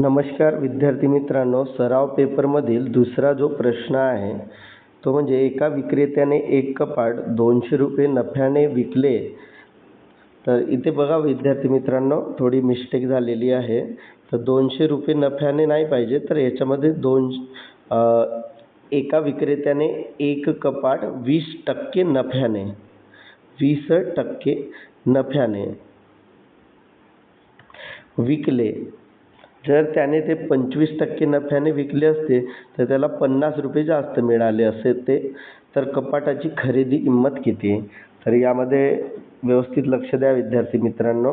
नमस्कार विद्यार्थी मित्रांनो सराव पेपरमधील दुसरा जो प्रश्न आहे तो म्हणजे एका विक्रेत्याने एक कपाट दोनशे रुपये नफ्याने विकले. तर इथे बघा विद्यार्थी मित्रांनो थोडी मिस्टेक झालेली आहे. तर दोनशे रुपये नफ्याने नाही पाहिजे तर याच्यामध्ये दोन एका विक्रेत्याने एक कपाट वीस टक्के नफ्याने वीस टक्के नफ्याने विकले. जर त्याने ते पंचवीस टक्के नफ्याने विकले असते तर त्याला पन्नास रुपये जास्त मिळाले असते ते. तर कपाटाची खरेदी किंमत किती? तर यामध्ये व्यवस्थित लक्ष द्या विद्यार्थी मित्रांनो.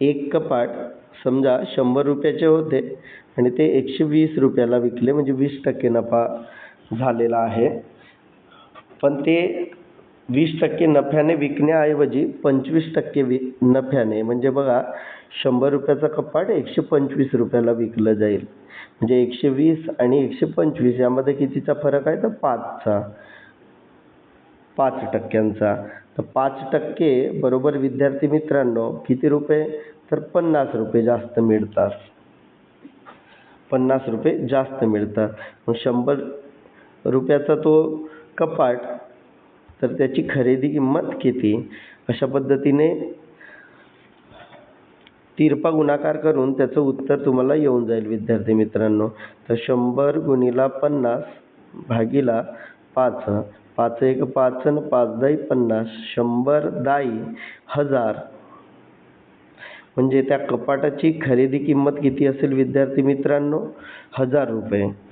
एक कपाट समजा शंभर रुपयाचे होते आणि ते एकशे वीस रुपयाला विकले म्हणजे वीस टक्के नफा झालेला आहे. पण ते वीस टक्के नफ्याने विकण्याऐवजी पंचवीस टक्के वि नफ्याने म्हणजे बघा शंभर रुपयाचा कपाट एकशे पंचवीस रुपयाला विकलं जाईल. म्हणजे एकशे वीस आणि एकशे पंचवीस यामध्ये कितीचा फरक आहे? तर पाचचा. पाच टक्क्यांचा. तर पाच टक्के बरोबर विद्यार्थी मित्रांनो किती रुपये? तर पन्नास रुपये जास्त मिळतात. पन्नास रुपये जास्त मिळतात. मग शंभर रुपयाचा तो कपाट तर त्याची खरेदी किंमत किती? अशा पद्धतीने तिरपा गुणाकार करून त्याचं उत्तर तुम्हाला येऊन जाईल विद्यार्थी मित्रांनो. तर शंभर गुणिला पन्नास भागीला पाच पाच एक पाच आणि पाच दाई पन्नास शंभर दाई हजार. म्हणजे त्या कपाटाची खरेदी किंमत किती असेल विद्यार्थी मित्रांनो? हजार रुपये.